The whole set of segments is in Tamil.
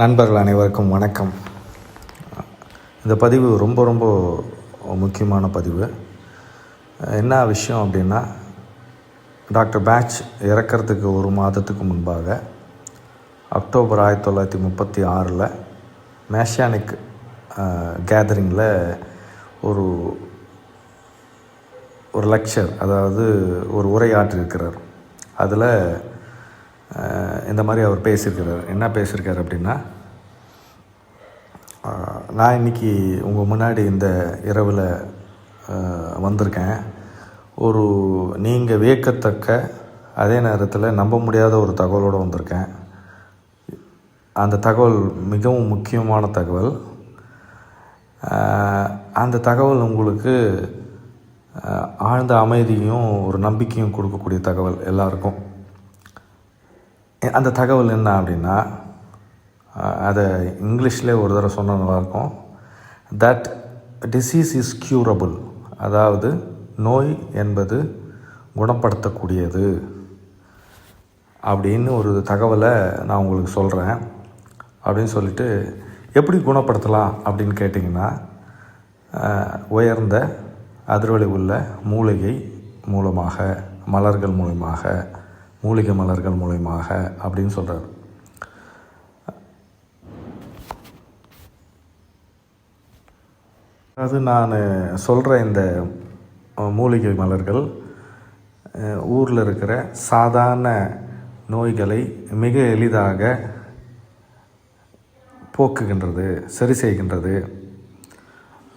நண்பர்கள் அனைவருக்கும் வணக்கம். இந்த பதிவு ரொம்ப ரொம்ப முக்கியமான பதிவு. என்ன விஷயம் அப்படின்னா டாக்டர் பேட்ச் இறக்கிறதுக்கு ஒரு மாதத்துக்கு முன்பாக அக்டோபர் ஆயிரத்தி தொள்ளாயிரத்தி முப்பத்தி ஆறில் மேஷானிக் கேதரிங்கில் ஒரு ஒரு லெக்சர் அதாவது ஒரு உரையாற்றிருக்கிறார் அதில் இந்த மாதிரி அவர் பேசியிருக்கிறார். என்ன பேசியிருக்கார் அப்படின்னா நான் இன்னைக்கு உங்கள் முன்னாடி இந்த இரவில் வந்திருக்கேன். ஒரு நீங்கள் வியக்கத்தக்க அதே நேரத்தில் நம்ப முடியாத ஒரு தகவலோடு வந்திருக்கேன். அந்த தகவல் மிகவும் முக்கியமான தகவல். அந்த தகவல் உங்களுக்கு ஆழ்ந்த அமைதியும் ஒரு நம்பிக்கையும் கொடுக்கக்கூடிய தகவல் எல்லாருக்கும். அந்த தகவல் என்ன அப்படின்னா அதை இங்கிலீஷில் ஒரு தடவை சொன்னால் நல்லாயிருக்கும் தட் டிசீஸ் இஸ் க்யூரபுள் அதாவது நோய் என்பது குணப்படுத்தக்கூடியது. அப்படின்னு ஒரு தகவலை நான் உங்களுக்கு சொல்கிறேன் அப்படின்னு சொல்லிட்டு எப்படி குணப்படுத்தலாம் அப்படின்னு கேட்டிங்கன்னா உயர்ந்த அதிர்வலை உள்ள மூலிகை மூலமாக மலர்கள் மூலமாக மூலிகை மலர்கள் மூலயமாக அப்படின்னு சொல்கிறார் அது நான் சொல்கிற இந்த மூலிகை மலர்கள் ஊரில் இருக்கிற சாதாரண நோய்களை மிக எளிதாக போக்குகின்றது சரி செய்கின்றது.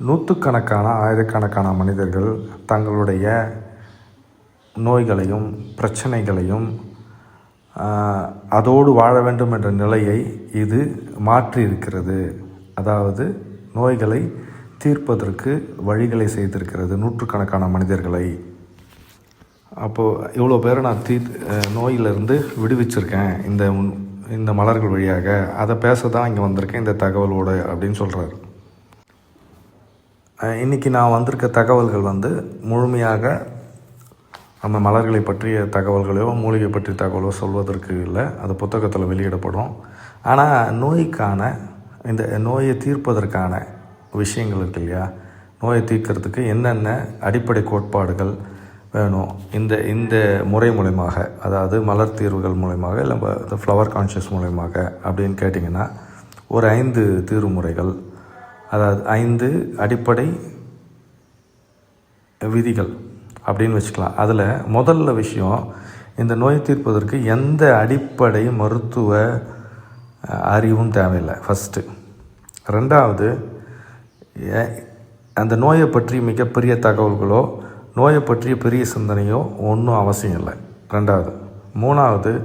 நூற்றுக்கணக்கான ஆயிரக்கணக்கான மனிதர்கள் தங்களுடைய நோய்களையும் பிரச்சனைகளையும் அதோடு வாழ வேண்டும் என்ற நிலையை இது மாற்றி இருக்கிறது அதாவது நோய்களை தீர்ப்பதற்கு வழிகளை செய்திருக்கிறது நூற்றுக்கணக்கான மனிதர்களை. அப்போது இவ்வளோ பேரை நான் தீ நோயிலிருந்து விடுவிச்சிருக்கேன் இந்த இந்த மலர்கள் வழியாக. அதை பேச தான் இங்கே வந்திருக்கேன் இந்த தகவலோடு அப்படின்னு சொல்கிறாரு இன்றைக்கி நான் வந்திருக்க தகவல்கள் வந்து முழுமையாக நம்ம மலர்களை பற்றிய தகவல்களையோ மூலிகை பற்றிய தகவலோ சொல்வதற்கு இல்லை. அது புத்தகத்தில் வெளியிடப்படும். ஆனால் நோய்க்கான இந்த நோயை தீர்ப்பதற்கான விஷயங்கள் இருக்கு இல்லையா? நோயை தீர்க்கிறதுக்கு என்னென்ன அடிப்படை கோட்பாடுகள் வேணும்? இந்த இந்த முறை மூலயமாக அதாவது மலர் தீர்வுகள் மூலயமாக இல்லை இந்த ஃப்ளவர் கான்ஷியஸ் மூலயமாக அப்படின்னு கேட்டிங்கன்னா ஒரு ஐந்து தீர்வு முறைகள் அதாவது ஐந்து அடிப்படை விதிகள் அப்படின்னு வச்சுக்கலாம். அதில் முதல்ல விஷயம் இந்த நோய் தீர்ப்பதற்கு எந்த அடிப்படை மருத்துவ அறிவும் தேவையில்லை. ஃபஸ்ட்டு ரெண்டாவது ஏ- அந்த நோயை பற்றி மிகப்பெரிய தகவல்களோ நோயை பற்றிய பெரிய சிந்தனையோ ஒன்றும் அவசியம் இல்லை. ரெண்டாவது. மூணாவது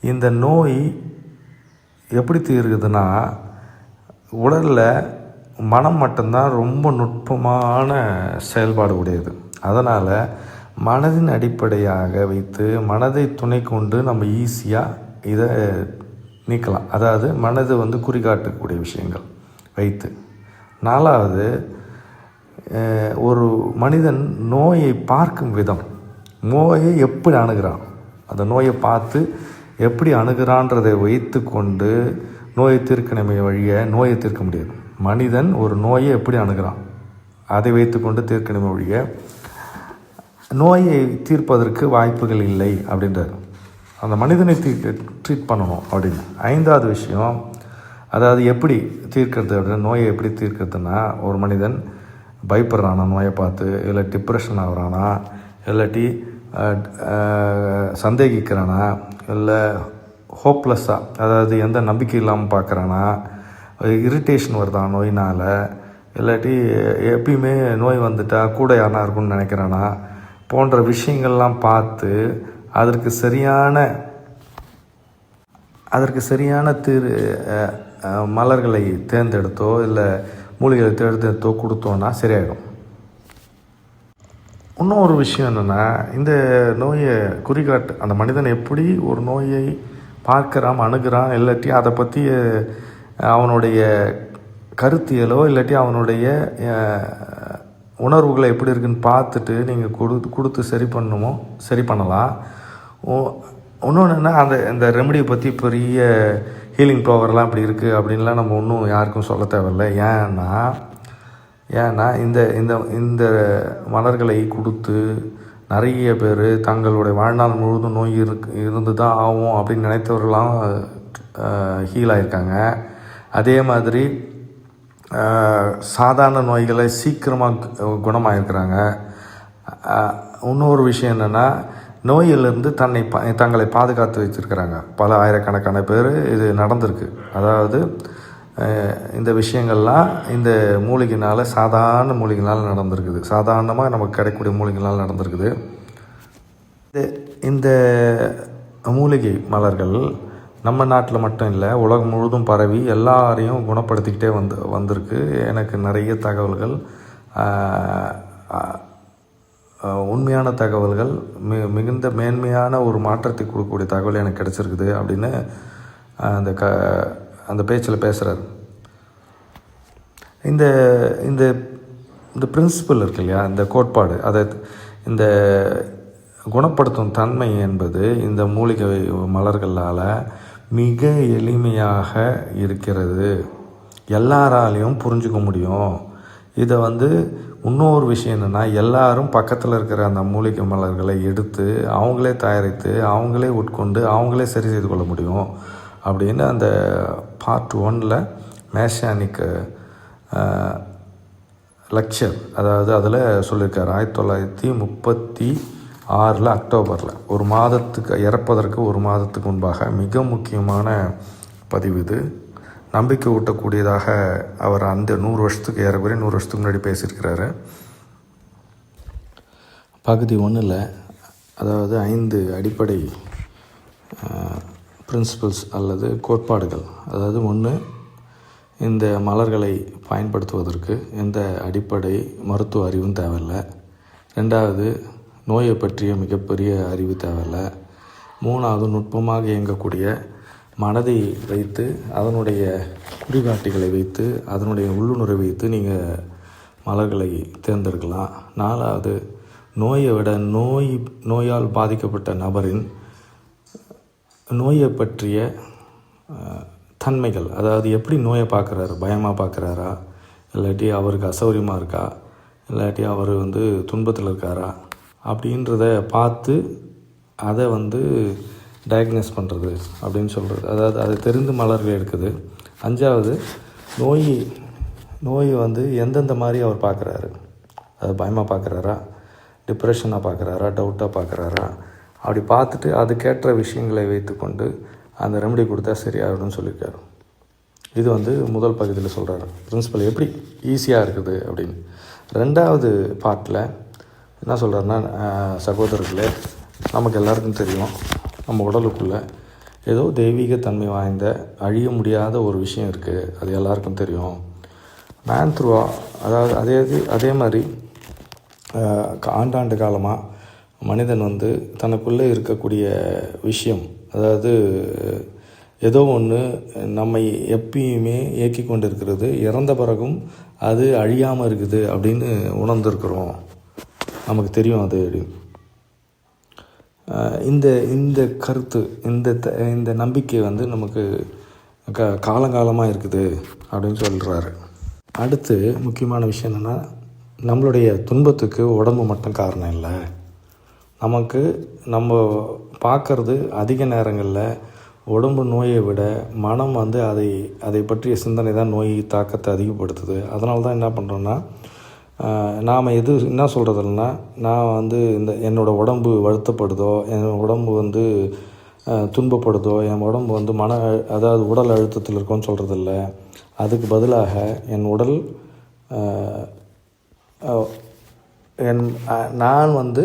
இந்த நோய் எப்படி தீருகுதுன்னா உடலில் மனம் மட்டும்தான் ரொம்ப நுட்பமான செயல்பாடு உடையது. அதனால் மனதின் அடிப்படையாக வைத்து மனதை துணை கொண்டு நம்ம ஈஸியாக இதை நீக்கலாம். அதாவது மனது வந்து குறிகாட்டக்கூடிய விஷயங்கள் வைத்து. நாலாவது ஒரு மனிதன் நோயை பார்க்கும் விதம். நோயை எப்படி அணுகிறான்? அந்த நோயை பார்த்து எப்படி அணுகிறான்றதை வைத்து கொண்டு நோயை தீர்க்கணுமே வழிய நோயை தீர்க்க முடியாது. மனிதன் ஒரு நோயை எப்படி அணுகிறான்? அதை வைத்துக்கொண்டு தீர்க்கணுமே வழியை நோயை தீர்ப்பதற்கு வாய்ப்புகள் இல்லை அப்படின்றார். அந்த மனிதனை தீர்க்க ட்ரீட் பண்ணணும் அப்படின்னு. ஐந்தாவது விஷயம் அதாவது எப்படி தீர்க்கிறது அப்படின்னா நோயை எப்படி தீர்க்கிறதுனா ஒரு மனிதன் பயப்படுறானா நோயை பார்த்து இல்லை டிப்ரெஷன் ஆகுறானா இல்லாட்டி சந்தேகிக்கிறானா இல்லை ஹோப்லெஸ்ஸாக அதாவது எந்த நம்பிக்கை இல்லாமல் பார்க்குறானா இரிட்டேஷன் வருதா நோயினால் இல்லாட்டி எப்பயுமே நோய் வந்துட்டால் கூட யாரா இருக்கும்னு நினைக்கிறானா போன்ற விஷயங்கள்லாம் பார்த்து அதற்கு சரியான அதற்கு சரியான திரு மலர்களை தேர்ந்தெடுத்தோ இல்லை மூலிகைகளை தேர்ந்தெடுத்தோ கொடுத்தோன்னா சரியாயிடும். இன்னொரு விஷயம் என்னென்னா இந்த நோயை குறிகாட்டு அந்த மனிதன் எப்படி ஒரு நோயை பார்க்குறான் அணுகிறான் இல்லாட்டி அதை பற்றி அவனுடைய கருத்தியலோ இல்லாட்டி அவனுடைய உணர்வுகளை எப்படி இருக்குன்னு பார்த்துட்டு நீங்கள் கொடுத்து கொடுத்து சரி பண்ணணுமோ சரி பண்ணலாம். இன்னொன்று என்ன அந்த இந்த ரெமடியை பற்றி பெரிய ஹீலிங் பவர்லாம் இப்படி இருக்குது அப்படின்லாம் நம்ம ஒன்றும் யாருக்கும் சொல்ல தேவையில்ல. ஏன்னா ஏன்னா இந்த இந்த இந்த மலர்களை கொடுத்து நிறைய பேர் தங்களுடைய வாழ்நாள் முழுவதும் நோய் இருக்கு இருந்து தான் ஆகும் அப்படின்னு நினைத்தவர்களாம் ஹீல் ஆயிருக்காங்க. அதே மாதிரி சாதாரண நோய்களை சீக்கிரமாக குணமாயிருக்கிறாங்க. இன்னொரு விஷயம் என்னென்னா நோயிலிருந்து தன்னை பா தங்களை பாதுகாத்து வச்சுருக்கிறாங்க பல ஆயிரக்கணக்கான பேர் இது நடந்திருக்கு. அதாவது இந்த விஷயங்கள்லாம் இந்த மூலிகைனால் சாதாரண மூலிகைனால் நடந்திருக்குது. சாதாரணமாக நமக்கு கிடைக்கக்கூடிய மூலிகைனால் நடந்திருக்குது. இது இந்த மூலிகை மலர்கள் நம்ம நாட்டில் மட்டும் இல்லை உலகம் முழுதும் பரவி எல்லாரையும் குணப்படுத்திக்கிட்டே வந்து வந்திருக்கு. எனக்கு நிறைய தகவல்கள் உண்மையான தகவல்கள் மி மிகுந்த மேன்மையான ஒரு மாற்றத்தை கொடுக்கக்கூடிய தகவல் எனக்கு கிடச்சிருக்குது அப்படின்னு அந்த க அந்த பேச்சில் பேசுகிறார் இந்த இந்த இந்த பிரின்சிபல் இருக்கு இல்லையா இந்த கோட்பாடு அதை இந்த குணப்படுத்தும் தன்மை என்பது இந்த மூலிகை மலர்களால் மிக எளிமையாக இருக்கிறது. எல்லாராலையும் புரிஞ்சுக்க முடியும். இதை வந்து இன்னொரு விஷயம் என்னென்னா எல்லாரும் பக்கத்தில் இருக்கிற அந்த மூலிகை மலர்களை எடுத்து அவங்களே தயாரித்து அவங்களே உட்கொண்டு அவங்களே சரி செய்து கொள்ள முடியும். அப்படின்னு அந்த பார்ட் ஒன்னில் மேஷானிக் லெக்சர் அதாவது அதில் சொல்லியிருக்காரு. ஆயிரத்தி தொள்ளாயிரத்தி முப்பத்தி ஆறில் அக்டோபரில். ஒரு மாதத்துக்கு இறப்பதற்கு ஒரு மாதத்துக்கு முன்பாக மிக முக்கியமான பதிவு இது. நம்பிக்கை ஊட்டக்கூடியதாக அவர் அந்த நூறு வருஷத்துக்கு ஏறக்குறைய நூறு வருஷத்துக்கு முன்னாடி பேசியிருக்கிறாரு. பகுதி ஒன்றில் அதாவது ஐந்து அடிப்படை பிரின்சிபல்ஸ் அல்லது கோட்பாடுகள். அதாவது ஒன்று இந்த மலர்களை பயன்படுத்துவதற்கு எந்த அடிப்படை மருத்துவ அறிவும் தேவையில்லை. ரெண்டாவது நோயை பற்றிய மிகப்பெரிய அறிவு தேவையில்லை. மூணாவது நுட்பமாக இயங்கக்கூடிய மனதை வைத்து அதனுடைய குறிகாட்டிகளை வைத்து அதனுடைய உள்ளுணரை வைத்து நீங்கள் மலர்களை தேர்ந்தெடுக்கலாம். நாலாவது நோயை விட நோய் நோயால் பாதிக்கப்பட்ட நபரின் நோயை பற்றிய தன்மைகள். அதாவது எப்படி நோயை பார்க்குறாரு? பயமாக பார்க்குறாரா? இல்லாட்டி அவருக்கு அசௌகரியமாக இருக்கா? இல்லாட்டி அவர் வந்து துன்பத்தில் இருக்காரா? அப்படின்றத பார்த்து அதை வந்து டயக்னோஸ் பண்ணுறது அப்படின்னு சொல்கிறது அதாவது அதை தெரிந்து மலர்கள் எடுக்குது. அஞ்சாவது நோய் நோய் வந்து எந்தெந்த மாதிரி அவர் பார்க்குறாரு? அது பயமாக பார்க்குறாரா? டிப்ரெஷனாக பார்க்குறாரா? டவுட்டாக பார்க்குறாரா? அப்படி பார்த்துட்டு அதுக்கேற்ற விஷயங்களை வைத்துக்கொண்டு அந்த ரெமெடி கொடுத்தா சரியாகணும்னு சொல்லியிருக்காரு. இது வந்து முதல் பகுதியில் சொல்கிறாரு பிரின்சிபல் எப்படி? ஈஸியாக இருக்குது அப்படின்னு. ரெண்டாவது பார்ட்டில் என்ன சொல்கிறாருன்னா சகோதரர்களே நமக்கு எல்லாருக்கும் தெரியும் நம்ம உடலுக்குள்ளே ஏதோ தெய்வீக தன்மை வாய்ந்த அழிய முடியாத ஒரு விஷயம் இருக்குது அது எல்லாருக்கும் தெரியும். மேன் த்ரூவா அதாவது அதே இது அதே மாதிரி ஆண்டாண்டு காலமாக மனிதன் வந்து தனக்குள்ளே இருக்கக்கூடிய விஷயம் அதாவது ஏதோ ஒன்று நம்மை எப்பயுமே இயக்கி கொண்டு இருக்கிறது இறந்த பிறகும் அது அழியாமல் இருக்குது அப்படின்னு உணர்ந்திருக்கிறோம். நமக்கு தெரியும் அது இந்த இந்த கருத்து இந்த த இந்த நம்பிக்கை வந்து நமக்கு க காலங்காலமாக இருக்குது அப்படின்னு சொல்கிறாரு அடுத்து முக்கியமான விஷயம் என்னென்னா நம்மளுடைய துன்பத்துக்கு உடம்பு மட்டும் காரணம் இல்லை. நமக்கு நம்ம பார்க்குறது அதிக நேரங்களில் உடம்பு நோயை விட மனம் வந்து அதை அதை பற்றிய சிந்தனை தான் நோய் தாக்கத்தை அதிகப்படுத்துது. அதனால தான் என்ன பண்ணுறோன்னா நாம் எது என்ன சொல்கிறதுனா நான் வந்து இந்த என்னோடய உடம்பு வருத்தப்படுதோ என் உடம்பு வந்து துன்பப்படுதோ என் உடம்பு வந்து மன அதாவது உடல் அழுத்தத்தில் இருக்கோன்னு சொல்கிறதில்ல அதுக்கு பதிலாக என் உடல் என் நான் வந்து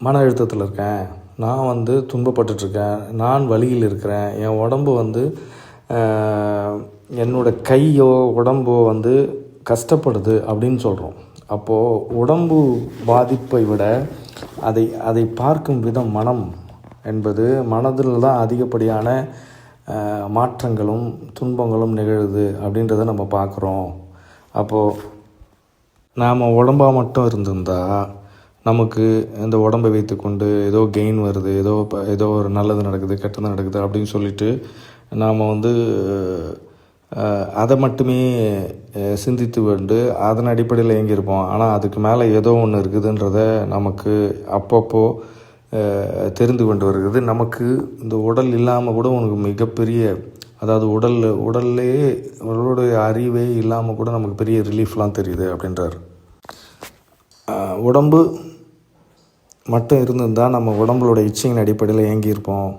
மன அழுத்தத்தில் இருக்கேன். நான் வந்து துன்பப்பட்டுட்ருக்கேன். நான் வழியில் இருக்கிறேன். என் உடம்பு வந்து என்னோடய என்னோட கையோ உடம்போ வந்து கஷ்டப்படுது அப்படின்னு சொல்கிறோம் அப்போது உடம்பு பாதிப்பை விட அதை அதை பார்க்கும் விதம் மனம் என்பது மனதில் தான் அதிகப்படியான மாற்றங்களும் துன்பங்களும் நிகழுது அப்படின்றத நம்ம பார்க்குறோம். அப்போது நாம் உடம்பாக மட்டும் இருந்திருந்தால் நமக்கு இந்த உடம்பை வைத்துக்கொண்டு ஏதோ கெயின் வருது ஏதோ ஏதோ ஒரு நல்லது நடக்குது கெட்டது நடக்குது அப்படின்னு சொல்லிட்டு நாம் வந்து அதை மட்டுமே சிந்தித்து கொண்டு அதன் அடிப்படையில் இயங்கியிருப்போம். ஆனால் அதுக்கு மேலே ஏதோ ஒன்று இருக்குதுன்றத நமக்கு அப்பப்போ தெரிந்து கொண்டு வருகிறது. நமக்கு இந்த உடல் இல்லாமல் கூட உனக்கு மிகப்பெரிய அதாவது உடல் உடல்லே உடலுடைய அறிவே இல்லாமல் கூட நமக்கு பெரிய ரிலீஃப்லாம் தெரியுது அப்படின்றார். உடம்பு மட்டும் இருந்திருந்தால் நம்ம உடம்புலோட இச்சையின் அடிப்படையில் இயங்கியிருப்போம்.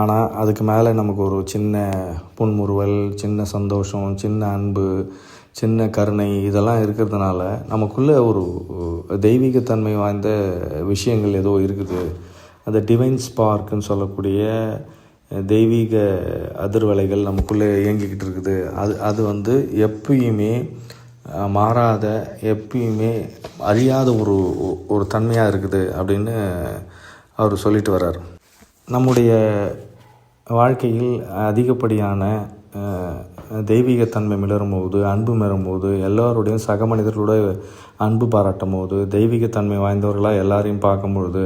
ஆனால் அதுக்கு மேலே நமக்கு ஒரு சின்ன புன்முறுவல் சின்ன சந்தோஷம் சின்ன அன்பு சின்ன கருணை இதெல்லாம் இருக்கிறதுனால நமக்குள்ளே ஒரு தெய்வீகத்தன்மை வாய்ந்த விஷயங்கள் ஏதோ இருக்குது. அந்த டிவைன் ஸ்பார்க்குன்னு சொல்லக்கூடிய தெய்வீக அதிர்வலைகள் நமக்குள்ளே இயங்கிக்கிட்டு இருக்குது. அது அது வந்து எப்பயுமே மாறாத எப்பயுமே அழியாத ஒரு ஒரு தன்மையாக இருக்குது அப்படின்னு அவர் சொல்லிட்டு வர்றார். நம்முடைய வாழ்க்கையில் அதிகப்படியான தெய்வீகத்தன்மை மிளரும்போது அன்பு மிளரும்போது எல்லோருடையும் சக மனிதர்களோட அன்பு பாராட்டும் போது தெய்வீகத்தன்மை வாய்ந்தவர்களாக எல்லாரையும் பார்க்கும்பொழுது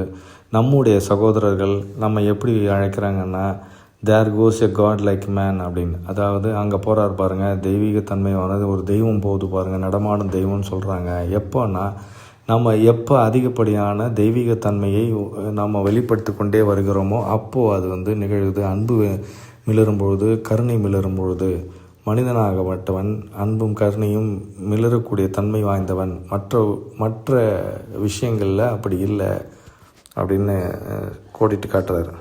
நம்முடைய சகோதரர்கள் நம்ம எப்படி அழைக்கிறாங்கன்னா there goes a god like man அப்படின்னு. அதாவது அங்கே போகிறார் பாருங்கள் தெய்வீகத்தன்மை தெய்வீகத்தன்மையானது ஒரு தெய்வம் போகுது பாருங்கள் நடமாடும் தெய்வம்னு சொல்கிறாங்க எப்போன்னா நம்ம எப்போ அதிகப்படியான தெய்வீகத்தன்மையை நம்ம வெளிப்படுத்தி கொண்டே வருகிறோமோ அப்போது அது வந்து நிகழுது அன்பு மிளரும் பொழுது கருணை மிளரும் பொழுது. மனிதனாகப்பட்டவன் அன்பும் கருணையும் மிளரக்கூடிய தன்மை வாய்ந்தவன். மற்ற மற்ற விஷயங்களில் அப்படி இல்லை அப்படின்னு கோடிட்டு காட்டுறாரு.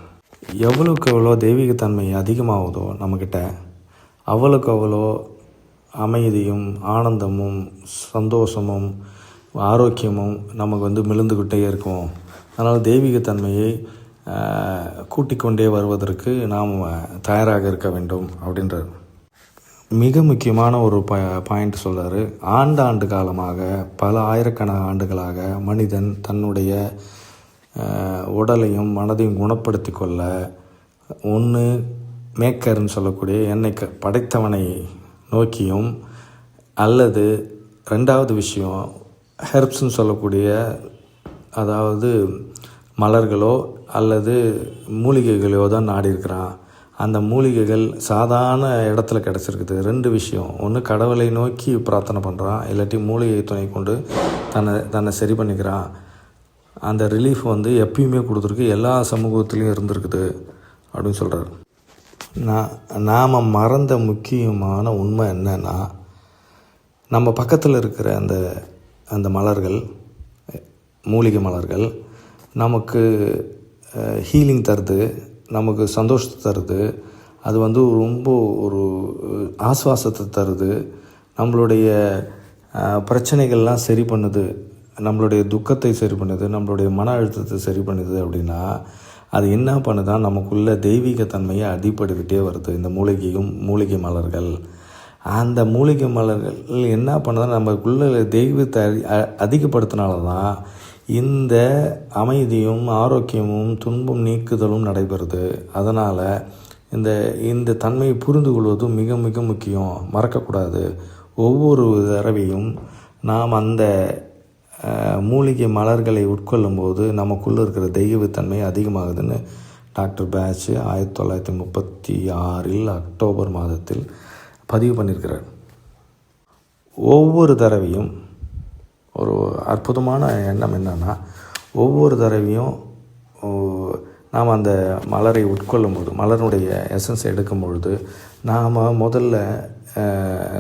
எவ்வளோக்கு எவ்வளோ தெய்வீகத்தன்மை அதிகமாகுதோ நம்மக்கிட்ட அவ்வளோக்கு அவ்வளோ அமைதியும் ஆனந்தமும் சந்தோஷமும் ஆரோக்கியமும் நமக்கு வந்து மிழுந்துக்கிட்டே இருக்கும். அதனால் தெய்வீகத்தன்மையை கூட்டிக்கொண்டே வருவதற்கு நாம் தயாராக இருக்க வேண்டும் அப்படின்றார். மிக முக்கியமான ஒரு ப பாயிண்ட் சொல்கிறார் ஆண்டாண்டு காலமாக பல ஆயிரக்கண ஆண்டுகளாக மனிதன் தன்னுடைய உடலையும் மனதையும் குணப்படுத்தி கொள்ள ஒன்று மேக்கர்னு சொல்லக்கூடிய என்னை க- படைத்தவனை நோக்கியும் அல்லது ரெண்டாவது விஷயம் ஹெர்ப்ஸ்ன்னு சொல்லக்கூடிய அதாவது மலர்களோ அல்லது மூலிகைகளையோ தான் நாடி இருக்கிறான் அந்த மூலிகைகள் சாதாரண இடத்துல கிடச்சிருக்குது. ரெண்டு விஷயம். ஒன்று கடவுளை நோக்கி பிரார்த்தனை பண்ணுறான் இல்லாட்டி மூலிகை துணை கொண்டு தன்னை தன்னை சரி பண்ணிக்கிறான். அந்த ரிலீஃப் வந்து எப்பயுமே கொடுத்துருக்கு. எல்லா சமூகத்துலேயும் இருந்திருக்குது அப்படின்னு சொல்கிறார் நான் நாம் மறந்த முக்கியமான உண்மை என்னன்னா நம்ம பக்கத்தில் இருக்கிற அந்த அந்த மலர்கள் மூலிகை மலர்கள் நமக்கு ஹீலிங் தருது நமக்கு சந்தோஷத்தை தருது அது வந்து ரொம்ப ஒரு ஆஸ்வாசத்தை தருது நம்மளுடைய பிரச்சனைகள்லாம் சரி பண்ணுது நம்மளுடைய துக்கத்தை சரி பண்ணுது நம்மளுடைய மன அழுத்தத்தை சரி பண்ணுது அப்படின்னா அது என்ன பண்ணுதா நமக்குள்ள தெய்வீகத்தன்மையை அடிப்படுக்கிட்டே வருது இந்த மூலிகையும் மூலிகை மலர்கள். அந்த மூலிகை மலர்கள் என்ன பண்ணுதுன்னா நமக்குள்ள தெய்வத்தை அதி- அதிகப்படுத்தினால தான் இந்த அமைதியும் ஆரோக்கியமும் துன்பம் நீக்குதலும் நடைபெறுது. அதனால் இந்த இந்த தன்மையை புரிந்து கொள்வதும் மிக மிக முக்கியம். மறக்கக்கூடாது. ஒவ்வொரு தடவையும் நாம் அந்த மூலிகை மலர்களை உட்கொள்ளும்போது நமக்குள்ளே இருக்கிற தெய்வத்தன்மை அதிகமாகுதுன்னு டாக்டர் பேட்ச் ஆயிரத்தி தொள்ளாயிரத்தி முப்பத்தி ஆறில் அக்டோபர் மாதத்தில் பதிவு பண்ணியிருக்கிறார் ஒவ்வொரு தடவையும் ஒரு அற்புதமான எண்ணம் என்னென்னா ஒவ்வொரு தடவையும் நாம் அந்த மலரை உட்கொள்ளும் போது மலருடைய எசன்ஸ் எடுக்கும் பொழுது நாம் முதல்ல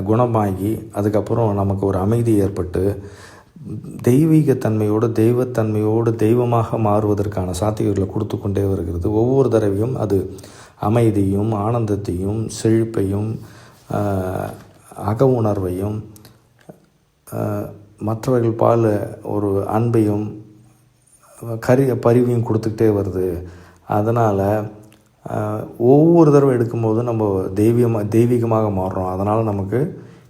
குணமாகி அதுக்கப்புறம் நமக்கு ஒரு அமைதி ஏற்பட்டு தெய்வீகத்தன்மையோடு தெய்வத்தன்மையோடு தெய்வமாக மாறுவதற்கான சாத்தியங்களை கொடுத்து கொண்டே வருகிறது. ஒவ்வொரு தடவையும் அது அமைதியும் ஆனந்தத்தையும் செழிப்பையும் அக உணர்வையும் மற்றவர்கள் பால் ஒரு அன்பையும் கரி பரிவையும் கொடுத்துக்கிட்டே வருது. அதனால் ஒவ்வொரு தடவை எடுக்கும்போது நம்ம தெய்வீகமாக தெய்வீகமாக மாறுறோம். அதனால் நமக்கு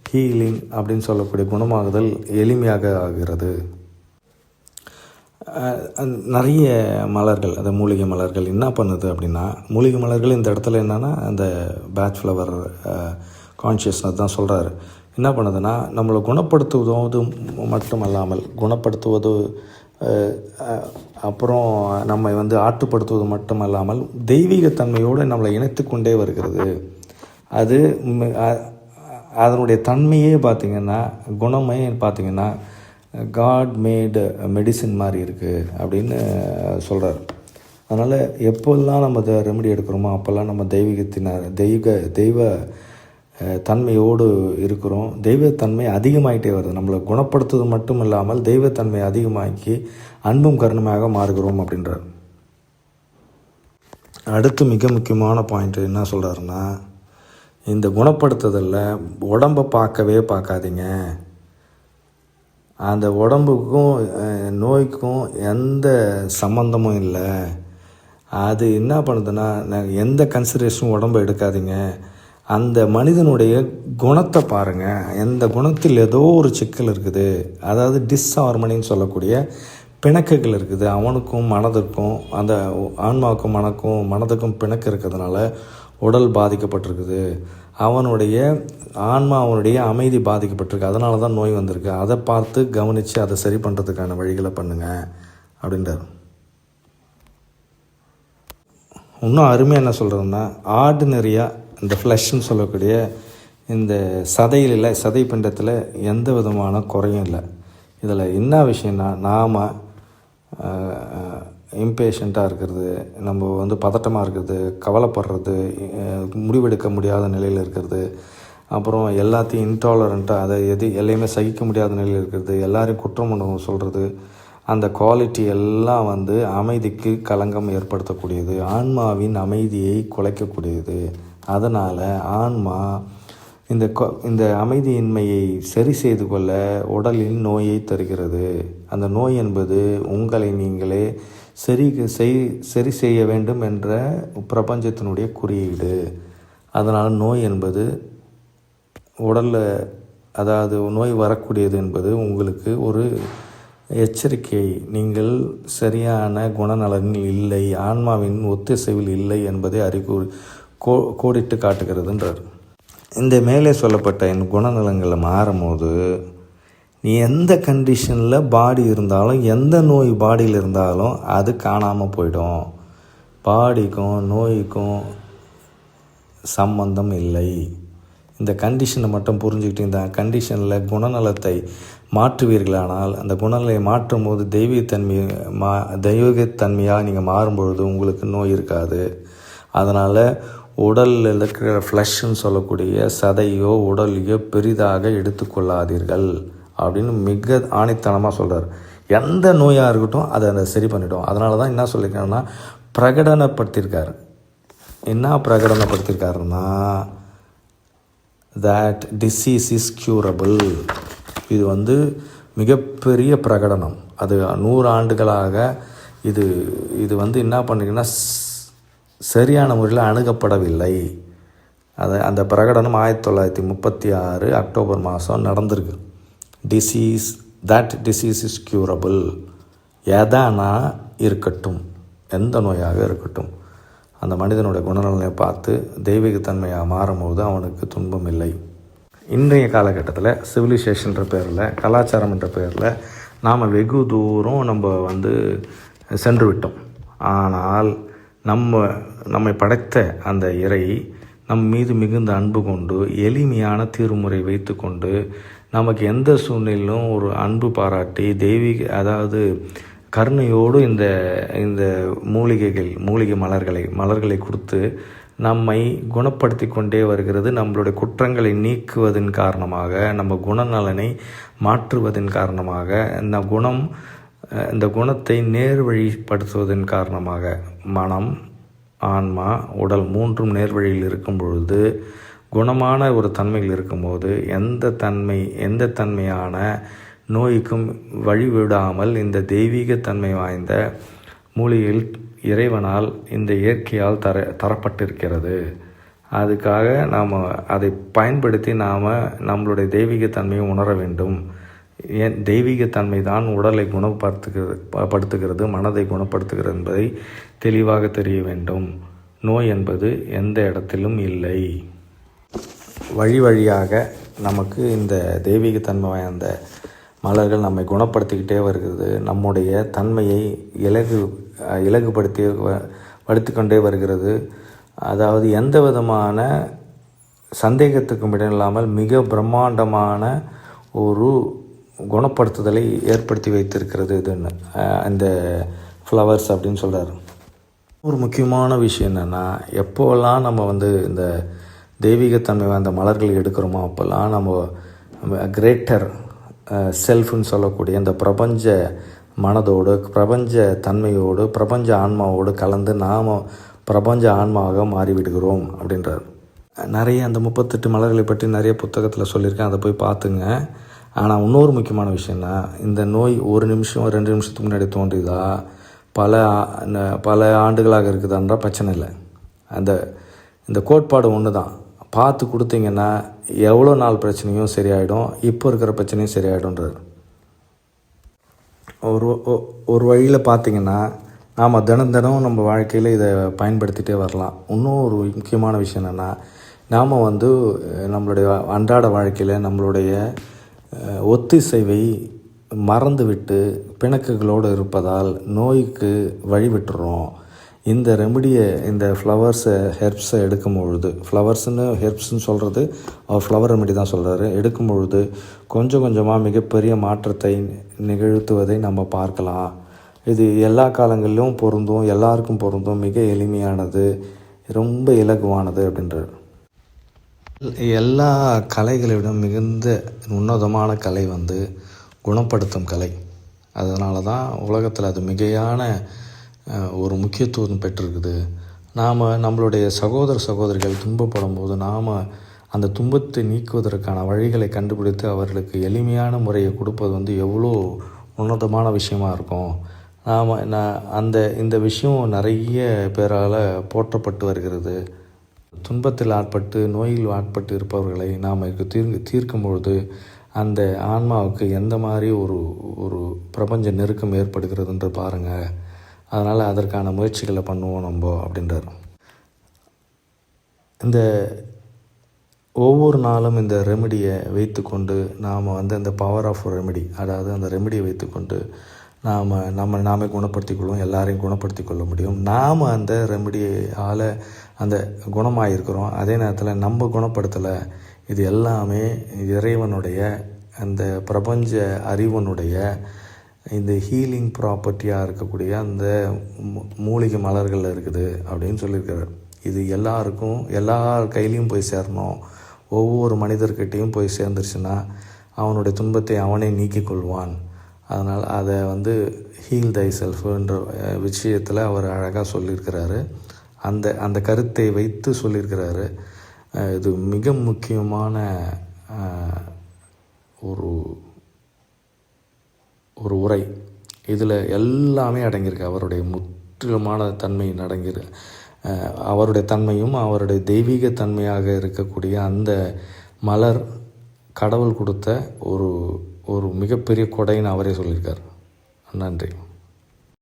ஹீலிங் அப்படின்னு சொல்லக்கூடிய குணமாகுதல் எளிமையாக ஆகிறது. நிறைய மலர்கள் அந்த மூலிகை மலர்கள் என்ன பண்ணுது அப்படின்னா மூலிகை மலர்கள் இந்த இடத்துல என்னென்னா அந்த பேட்ச் ஃப்ளவர் கான்ஷியஸ்னஸ் தான் சொல்கிறாரு என்ன பண்ணுதுன்னா நம்மளை குணப்படுத்துவதும் மட்டுமல்லாமல் குணப்படுத்துவது அப்புறம் நம்மை வந்து ஆட்டுப்படுத்துவது மட்டுமல்லாமல் தெய்வீகத்தன்மையோடு நம்மளை இணைத்து கொண்டே வருகிறது. அது அதனுடைய தன்மையே பார்த்திங்கன்னா குணமே பார்த்திங்கன்னா காட் மேடு மெடிசின் மாதிரி இருக்குது அப்படின்னு சொல்கிறார் அதனால் எப்போல்லாம் நம்ம ரெமெடி எடுக்கிறோமோ அப்போல்லாம் நம்ம தெய்வீகத்தினார் தெய்வ தெய்வ தன்மையோடு இருக்கிறோம். தெய்வத்தன்மை அதிகமாயிட்டே வருது. நம்மளை குணப்படுத்துவது மட்டும் இல்லாமல் தெய்வத்தன்மை அதிகமாக்கி அன்பும் கருணமாக மாறுகிறோம் அப்படின்றார். அடுத்து மிக முக்கியமான பாயிண்ட் என்ன சொல்கிறாருன்னா இந்த குணப்படுத்துதலில் உடம்பை பார்க்கவே பார்க்காதீங்க. அந்த உடம்புக்கும் நோய்க்கும் எந்த சம்மந்தமும் இல்லை. அது என்ன பண்ணுதுன்னா எந்த கன்சிடரேஷனும் உடம்பை எடுக்காதீங்க. அந்த மனிதனுடைய குணத்தை பாருங்கள் எந்த குணத்தில் ஏதோ ஒரு சிக்கல் இருக்குது. அதாவது டிஸ்ஹார்மனின்னு சொல்லக்கூடிய பிணக்குகள் இருக்குது. அவனுக்கும் மனதுக்கும் அந்த ஆன்மாவுக்கும் மனக்கும் மனதுக்கும் பிணக்கு இருக்கிறதுனால உடல் பாதிக்கப்பட்டிருக்குது. அவனுடைய ஆன்மா அவனுடைய அமைதி பாதிக்கப்பட்டிருக்கு. அதனால தான் நோய் வந்திருக்கு. அதை பார்த்து கவனித்து அதை சரி பண்ணுறதுக்கான வழிகளை பண்ணுங்கள் அப்படின்றார். இன்னும் அருமையாக என்ன சொல்கிறதுன்னா ஆர்டினரியாக இந்த ஃப்ளஷ்ன்னு சொல்லக்கூடிய இந்த சதையில் சதை பிண்டத்தில் எந்த விதமான குறையும் இல்லை. இதில் என்ன விஷயம்னா நாம் இம்பேஷண்ட்டாக இருக்கிறது நம்ம வந்து பதட்டமாக இருக்கிறது கவலைப்படுறது முடிவெடுக்க முடியாத நிலையில் இருக்கிறது அப்புறம் எல்லாத்தையும் இன்டாலரண்ட்டாக அதை எது எல்லையுமே சகிக்க முடியாத நிலையில் இருக்கிறது எல்லாரையும் குற்றம் உணர்வு சொல்கிறது அந்த குவாலிட்டி எல்லாம் வந்து அமைதிக்கு களங்கம் ஏற்படுத்தக்கூடியது ஆன்மாவின் அமைதியை குலைக்கக்கூடியது. அதனால் ஆன்மா இந்த கொ- இந்த அமைதியின்மையை சரி செய்து கொள்ள உடலில் நோயை தருகிறது. அந்த நோய் என்பது உங்களை நீங்களே சரி செய் சரி செய்ய வேண்டும் என்ற பிரபஞ்சத்தினுடைய குறியீடு. அதனால் நோய் என்பது உடலில் அதாவது நோய் வரக்கூடியது என்பது உங்களுக்கு ஒரு எச்சரிக்கை. நீங்கள் சரியான குணநலனில் இல்லை ஆன்மாவின் ஒத்திசைவில் இல்லை என்பதை அறிகுறி கோ கோடிட்டு காட்டுகிறதுன்றார். இந்த மேலே சொல்லப்பட்ட என் குணநலங்களை மாறும்போது நீ எந்த கண்டிஷனில் பாடி இருந்தாலும் எந்த நோய் பாடியில் இருந்தாலும் அது காணாமல் போயிடும். பாடிக்கும் நோய்க்கும் சம்பந்தம் இல்லை. இந்த கண்டிஷனை மட்டும் புரிஞ்சுக்கிட்டு இந்த கண்டிஷனில் குணநலத்தை மாற்றுவீர்களானால் அந்த குணநிலையை மாற்றும் போது தெய்வீகத்தன்மை மா தெய்வீகத்தன்மையாக நீங்கள் மாறும்பொழுது உங்களுக்கு நோய் இருக்காது. அதனால் உடலில் இருக்கிற ஃப்ளஷ்ன்னு சொல்லக்கூடிய சதையோ உடலையோ பெரிதாக எடுத்துக்கொள்ளாதீர்கள் அப்படின்னு மிக ஆணித்தனமாக சொல்கிறார் எந்த நோயாக இருக்கட்டும் அதை அதை சரி பண்ணிட்டோம் அதனால தான் என்ன சொல்லியிருக்காருன்னா பிரகடனப்படுத்தியிருக்காரு. என்ன பிரகடனப்படுத்தியிருக்காருன்னா தட் டிசீஸ் இஸ் க்யூரபிள் இது வந்து மிகப்பெரிய பிரகடனம். அது நூறு ஆண்டுகளாக இது இது வந்து என்ன பண்ணுறீங்கன்னா சரியான முறையில் அணுகப்படவில்லை. அது அந்த பிரகடனம் ஆயிரத்தி தொள்ளாயிரத்தி முப்பத்தி ஆறு அக்டோபர் மாதம் நடந்திருக்கு. Disease that disease is curable எதானா இருக்கட்டும் எந்த நோயாக இருக்கட்டும் அந்த மனிதனுடைய குணநலனை பார்த்து தெய்வீகத்தன்மையாக மாறும்போது அவனுக்கு துன்பம் இல்லை. இன்றைய காலகட்டத்தில் சிவிலைசேஷன்ற பேரில் கலாச்சாரம் என்ற பேரில் நாம் வெகு தூரம் நம்ம வந்து சென்று விட்டோம். ஆனால் நம்ம நம்மை படைத்த அந்த இறை நம் மீது மிகுந்த அன்பு கொண்டு எளிமையான தீர்முறை வைத்துக்கொண்டு நமக்கு எந்த சூழ்நிலையிலும் ஒரு அன்பு பாராட்டி தெய்வீக அதாவது கருணையோடு இந்த இந்த மூலிகைகள் மூலிகை மலர்களை மலர்களை கொடுத்து நம்மை குணப்படுத்தி கொண்டே வருகிறது. நம்மளுடைய குற்றங்களை நீக்குவதன் காரணமாக நம்ம குணநலனை மாற்றுவதன் காரணமாக இந்த குணம் இந்த குணத்தை நேர்வழிப்படுத்துவதன் காரணமாக மனம் ஆன்மா உடல் மூன்றும் நேர்வழியில் இருக்கும் பொழுது குணமான ஒரு தன்மையில் இருக்கும்போது எந்த தன்மை எந்த தன்மையான நோய்க்கும் வழிவிடாமல் இந்த தெய்வீக தன்மை வாய்ந்த மூலிகையில் இறைவனால் இந்த இயற்கையால் தர தரப்பட்டிருக்கிறது. அதுக்காக நாம் அதை பயன்படுத்தி நாம் நம்மளுடைய தெய்வீக தன்மையை உணர வேண்டும். ஏன் தெய்வீகத்தன்மை தான் உடலை குணப்படுத்துகிறது படுத்துகிறது மனதை குணப்படுத்துகிறது என்பதை தெளிவாக தெரிய வேண்டும். நோய் என்பது எந்த இடத்திலும் இல்லை. வழி வழியாக நமக்கு இந்த தெய்வீகத்தன்மை வாய்ந்த மலர்கள் நம்மை குணப்படுத்திக்கிட்டே வருகிறது. நம்முடைய தன்மையை இலகு இலகுபடுத்தி வ- படுத்திக்கொண்டே வருகிறது. அதாவது எந்த விதமான சந்தேகத்துக்கும் இடமில்லாமல் மிக பிரம்மாண்டமான ஒரு குணப்படுத்துதலை ஏற்படுத்தி வைத்திருக்கிறது இதுன்னு. அந்த இந்த ஃப்ளவர்ஸ் அப்படின்னு சொல்கிறாரு ஒரு முக்கியமான விஷயம் என்னென்னா எப்போல்லாம் நம்ம வந்து இந்த தெய்வீகத்தன்மை வாய்ந்த மலர்கள் எடுக்கிறோமோ அப்போல்லாம் நம்ம கிரேட்டர் செல்ஃப்னு சொல்லக்கூடிய இந்த பிரபஞ்ச மனதோடு பிரபஞ்ச தன்மையோடு பிரபஞ்ச ஆன்மாவோடு கலந்து நாம் பிரபஞ்ச ஆன்மாவாக மாறிவிடுகிறோம் அப்படின்றார். நிறைய அந்த முப்பத்தெட்டு மலர்களை பற்றி நிறைய புத்தகத்தில் சொல்லியிருக்கேன். அதை போய் பார்த்துங்க. ஆனால் இன்னொரு முக்கியமான விஷயம்னா இந்த நோய் ஒரு நிமிஷம் ரெண்டு நிமிஷத்துக்கு முன்னாடி தோன்றியதா? பல பல ஆண்டுகளாக இருக்குதான்ற? பிரச்சனை இல்லை. அந்த இந்த கோட்பாடு ஒன்று தான் பார்த்து கொடுத்தீங்கன்னா எவ்வளோ நாள் பிரச்சனையும் சரியாயிடும் இப்போ இருக்கிற பிரச்சனையும் சரியாயிடும்ன்றது ஒரு ஒரு வழியில் பார்த்தீங்கன்னா நாம் தினம் தினம் நம்ம வாழ்க்கையில் இதை பயன்படுத்திகிட்டே வரலாம். இன்னும் ஒரு முக்கியமான விஷயம் என்னென்னா நாம் வந்து நம்மளுடைய அன்றாட வாழ்க்கையில் நம்மளுடைய ஒத்திசைவை மறந்துவிட்டு பிணக்குகளோடு இருப்பதால் நோய்க்கு வழிவிட்டுறோம். இந்த ரெமடியை இந்த ஃப்ளவர்ஸை ஹெர்ப்ஸை எடுக்கும் பொழுது ஃப்ளவர்ஸ்னு ஹெர்ப்ஸ்னு சொல்கிறது அவர் ஃப்ளவர் ரெமெடி தான் சொல்கிறாரு எடுக்கும் பொழுது கொஞ்சம் கொஞ்சமாக மிகப்பெரிய மாற்றத்தை நிகழ்த்துவதை நம்ம பார்க்கலாம். இது எல்லா காலங்களிலும் பொருந்தும் எல்லாருக்கும் பொருந்தும் மிக எளிமையானது ரொம்ப இலகுவானது அப்படின்றார். எல்லா கலைகளிடம் மிகுந்த உன்னதமான கலை வந்து குணப்படுத்தும் கலை. அதனால தான் உலகத்தில் அது மிகையான ஒரு முக்கியத்துவம் பெற்றிருக்குது. நாம் நம்மளுடைய சகோதர சகோதரிகள் துன்பப்படும் போது நாம் அந்த துன்பத்தை நீக்குவதற்கான வழிகளை கண்டுபிடித்து அவர்களுக்கு எளிமையான முறையை கொடுப்பது வந்து எவ்வளோ உன்னதமான விஷயமா இருக்கும். நாம் நான் அந்த இந்த விஷயம் நிறைய பேரால் போற்றப்பட்டு வருகிறது. துன்பத்தில் ஆட்பட்டு நோயில் ஆட்பட்டு இருப்பவர்களை நாம் தீர் தீர்க்கும் பொழுது அந்த ஆன்மாவுக்கு எந்த மாதிரி ஒரு ஒரு பிரபஞ்ச நெருக்கம் ஏற்படுகிறதுன்ற பாருங்கள் அதனால் அதற்கான முயற்சிகளை பண்ணுவோம் நம்ம அப்படின்றார். இந்த ஒவ்வொரு நாளும் இந்த ரெமெடியை வைத்துக்கொண்டு நாம் வந்து அந்த பவர் ஆஃப் ரெமெடி அதாவது அந்த ரெமெடியை வைத்துக்கொண்டு நாம் நம்ம நாமே குணப்படுத்திக் கொள்வோம் எல்லாரையும் குணப்படுத்திக் கொள்ள முடியும். நாம் அந்த ரெமெடியால் அந்த குணமாக இருக்கிறோம் அதே நேரத்தில் நம்ம குணப்படுத்தலை. இது எல்லாமே இறைவனுடைய அந்த பிரபஞ்ச அறிவனுடைய இந்த ஹீலிங் ப்ராப்பர்ட்டியாக இருக்கக்கூடிய அந்த மூ- மூலிகை மலர்கள் இருக்குது அப்படின்னு சொல்லியிருக்கிறார். இது எல்லாருக்கும் எல்லார் கையிலையும் போய் சேரணும். ஒவ்வொரு மனிதர்கிட்டையும் போய் சேர்ந்துருச்சுன்னா அவனுடைய துன்பத்தை அவனே நீக்கிக் கொள்வான். அதனால் அதை வந்து ஹீல் தை செல்ஃபுன்ற விஷயத்தில் அவர் அழகாக சொல்லியிருக்கிறாரு. அந்த அந்த கருத்தை வைத்து சொல்லியிருக்கிறாரு. இது மிக முக்கியமான ஒரு ஒரு உரை. இதில் எல்லாமே அடங்கியிருக்கு. அவருடைய முற்றிலுமான தன்மை அடங்கியிரு அவருடைய தன்மையும் அவருடைய தெய்வீக தன்மையாக இருக்கக்கூடிய அந்த மலர் கடவுள் கொடுத்த ஒரு ஒரு மிகப்பெரிய கொடைன்னு அவரே சொல்லியிருக்கார். நன்றி.